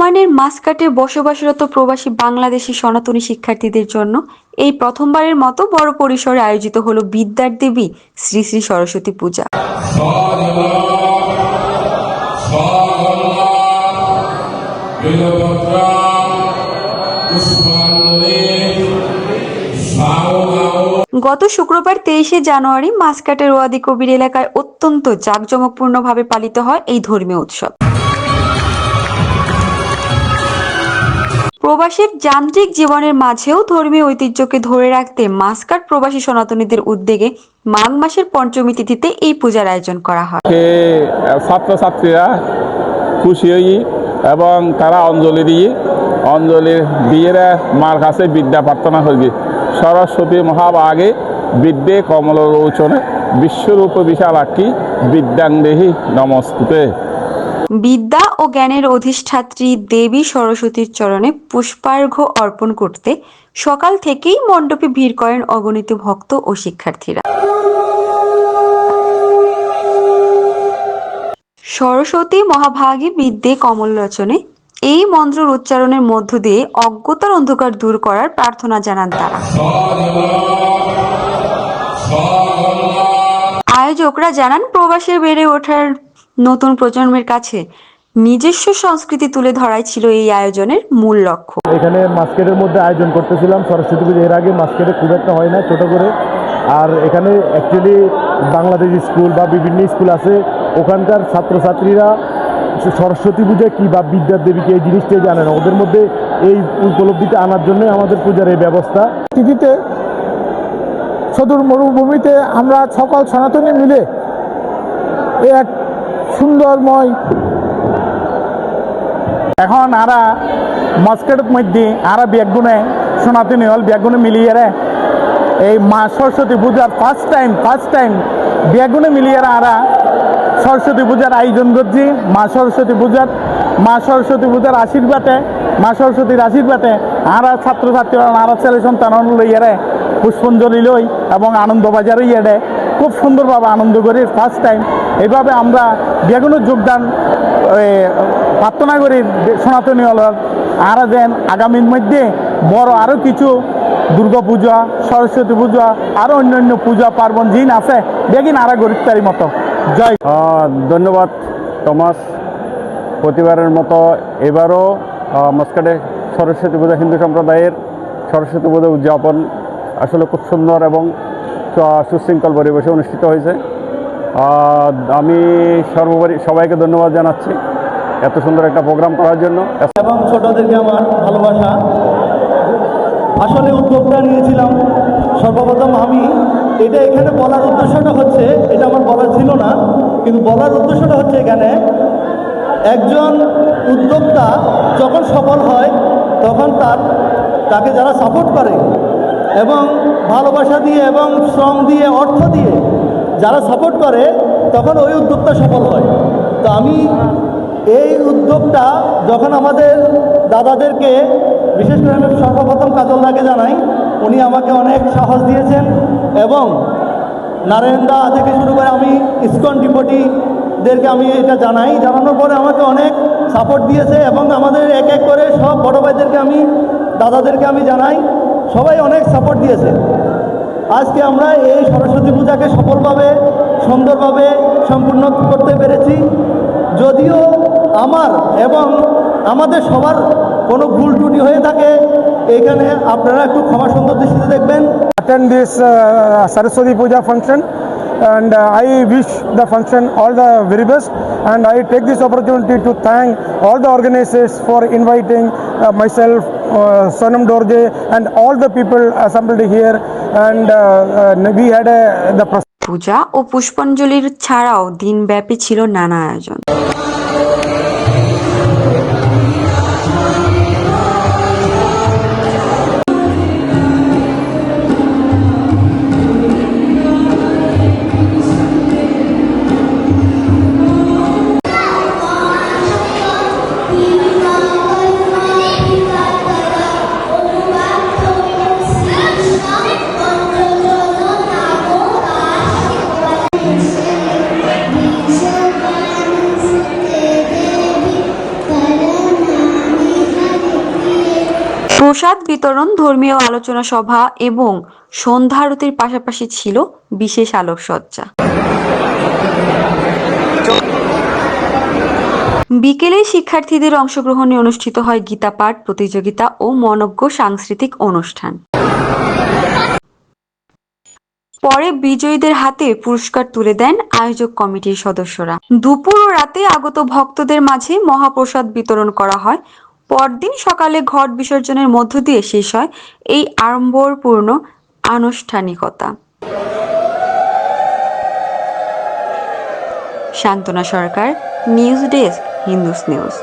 ওমানের মাসকাটে বসবাসরত প্রবাসী বাংলাদেশি সনাতনী শিক্ষার্থীদের জন্য এই প্রথমবারের মতো বড় পরিসরে আয়োজিত হলো বিদ্যার দেবী শ্রী শ্রী সরস্বতী পূজা। গত শুক্রবার তেইশে জানুয়ারি মাসকাটের ওয়াদি কবির এলাকায় অত্যন্ত জাঁকজমকপূর্ণভাবে পালিত হয় এই ধর্মীয় উৎসব। প্রবাসীর যান্ত্রিক জীবনের মাঝেও ধর্মীয় ঐতিহ্যকে ধরে রাখতে মাসকাট প্রবাসী সনাতনীদের উদ্যোগে মাঘ মাসের পঞ্চমী তিথিতে এই পূজার আয়োজন করা হয়। ছাত্রছাত্রীরা খুশি হই এবং তারা অঞ্জলি দিয়ে অঞ্জলি দিয়ে মার কাছে বিদ্যা প্রার্থনা করবে সরস্বতী মহাভাগে বিদ্যে কমলোচনে বিশ্বরূপ বিশালাক্ষী বিদ্যাংদেহি নমস্তুতে। বিদ্যা ও জ্ঞানের অধিষ্ঠাত্রী দেবী সরস্বতীর চরণে পুষ্পার্ঘ্য অর্পণ করতে সকাল থেকেই মণ্ডপে ভিড় করেন অগণিত ভক্ত ও শিক্ষার্থীরা। সরস্বতী মহাভাগী বিদ্যে কমল রচনে এই মন্ত্র উচ্চারণের মধ্য দিয়ে অজ্ঞতার অন্ধকার দূর করার প্রার্থনা জানান তারা। আয়োজকরা জানান, প্রবাসে বেড়ে ওঠার নতুন প্রজন্মের কাছে নিজস্ব সংস্কৃতি তুলে ধরাই ছিল এই আয়োজনের মূল লক্ষ্য। এখানে মাস্কেটের মধ্যে আয়োজন করতেছিলাম সরস্বতী পুজো। এর আগে মাস্কেটে খুব একটা হয় না ছোট করে। আর এখানে অ্যাকচুয়ালি বাংলাদেশ স্কুল বা বিভিন্ন স্কুল আছে। ওখানকার ছাত্রছাত্রীরা সরস্বতী পূজা কী বা বিদ্যার দেবীকে এই জিনিসটাই জানে না। ওদের মধ্যে এই উপলব্ধিটা আনার জন্য আমাদের পূজার এই ব্যবস্থা। তিথিতে সদূর মরুভূমিতে আমরা সকল সনাতনী মিলে এই এক সুন্দরময়। এখন আরা মস্কেটের মধ্যে আরা ব্যাগুনে সনাতনী হল ব্যাগুনে মিলিয়ে রে। এই মা সরস্বতী পূজার ফার্স্ট টাইম ফার্স্ট টাইম ব্যাগুনে মিলিয়ে আরা সরস্বতী পূজার আয়োজন করছি। মা সরস্বতী পূজার, মা সরস্বতী পূজার আশীর্বাদে, মা সরস্বতীর আশীর্বাদে আরা ছাত্রছাত্রীরা, আরা ছেলে সন্তান লইয়ে রে পুষ্পঞ্জলি লই এবং আনন্দবাজারে ইয়ে দেয় খুব সুন্দরভাবে আনন্দ করি ফার্স্ট টাইম এইভাবে আমরা বেগুনো যোগদান এ, প্রার্থনা করি সনাতনী হলার আর যেন আগামীর মধ্যে বড় আরও কিছু দুর্গা পূজা সরস্বতী পূজা আরও অন্যান্য পূজা পার্বণ জিন আছে বেগিন আরা গরিব তারি মতো। জয়। ধন্যবাদ টমাস প্রতিবারের মতো এবারও মস্কাটে সরস্বতী পূজা হিন্দু সম্প্রদায়ের সরস্বতী পূজা উদযাপন আসলে খুব সুন্দর এবং সুশৃঙ্খল পরিবেশে অনুষ্ঠিত হয়েছে। আমি সর্বোপরি সবাইকে ধন্যবাদ জানাচ্ছি এত সুন্দর একটা প্রোগ্রাম করার জন্য। এবং ছোটদেরকে আমার ভালোবাসা। আসলে উদ্যোগটা নিয়েছিলাম। সর্বপ্রথম আমি এটা এখানে বলার উদ্দেশ্যটা হচ্ছে, এটা আমার বলার ছিল না, কিন্তু বলার উদ্দেশ্যটা হচ্ছে এখানে একজন উদ্যোক্তা যখন সফল হয়, তখন তার, তাকে যারা সাপোর্ট করে এবং ভালোবাসা দিয়ে এবং শ্রম দিয়ে, অর্থ দিয়ে যারা সাপোর্ট করে, তখন ওই উদ্যোগটা সফল হয়। তো আমি এই উদ্যোগটা যখন আমাদের দাদাদেরকে, বিশেষ করে আমি সর্বপ্রথম কাজলদাকে জানাই, উনি আমাকে অনেক সাহস দিয়েছেন এবং নারায়ণ দা থেকে শুরু করে আমি ইসকন ডিপোটিদেরকে আমি এটা জানাই। জানানোর পরে আমাকে অনেক সাপোর্ট দিয়েছে এবং আমাদের এক এক করে সব বড় ভাইদেরকে আমি, দাদাদেরকে আমি জানাই। সবাই অনেক সাপোর্ট দিয়েছে। আজকে আমরা এই সরস্বতী পূজাকে সফলভাবে সুন্দরভাবে সম্পূর্ণ করতে পেরেছি যদিও আমার এবং আমাদের সবার কোনো ভুল ত্রুটি হয়ে থাকে এখানে আপনারা একটু ক্ষমা সুন্দর দৃষ্টিতে দেখবেন attend this uh, Saraswati Puja function and uh, I wish the function all the very best and I take this opportunity to thank all the organizers for inviting uh, myself, uh, Sonam Dorje and all the people assembled here uh, uh, the পূজা ও পুষ্পাঞ্জলির ছাড়াও দিনব্যাপী ছিল নানা আয়োজন। প্রসাদ বিতরণ ধর্মীয় আলোচনা সভা এবং সন্ধ্যারতির পাশাপাশি ছিল বিশেষ আলোকসজ্জা। বিকেলে শিক্ষার্থীদের অংশগ্রহণে অনুষ্ঠিত হয় গীতা পাঠ, প্রতিযোগিতা ও মনজ্ঞ সাংস্কৃতিক অনুষ্ঠান। পরে বিজয়ীদের হাতে পুরস্কার তুলে দেন আয়োজক কমিটির সদস্যরা। দুপুর ও রাতে আগত ভক্তদের মাঝে মহাপ্রসাদ বিতরণ করা হয় পরদিন সকালে ঘট বিসর্জনের মধ্য দিয়ে শেষ হয় এই আড়ম্বরপূর্ণ আনুষ্ঠানিকতা। শান্তনা সরকার, নিউজ ডেস্ক, হিন্দুস নিউজ।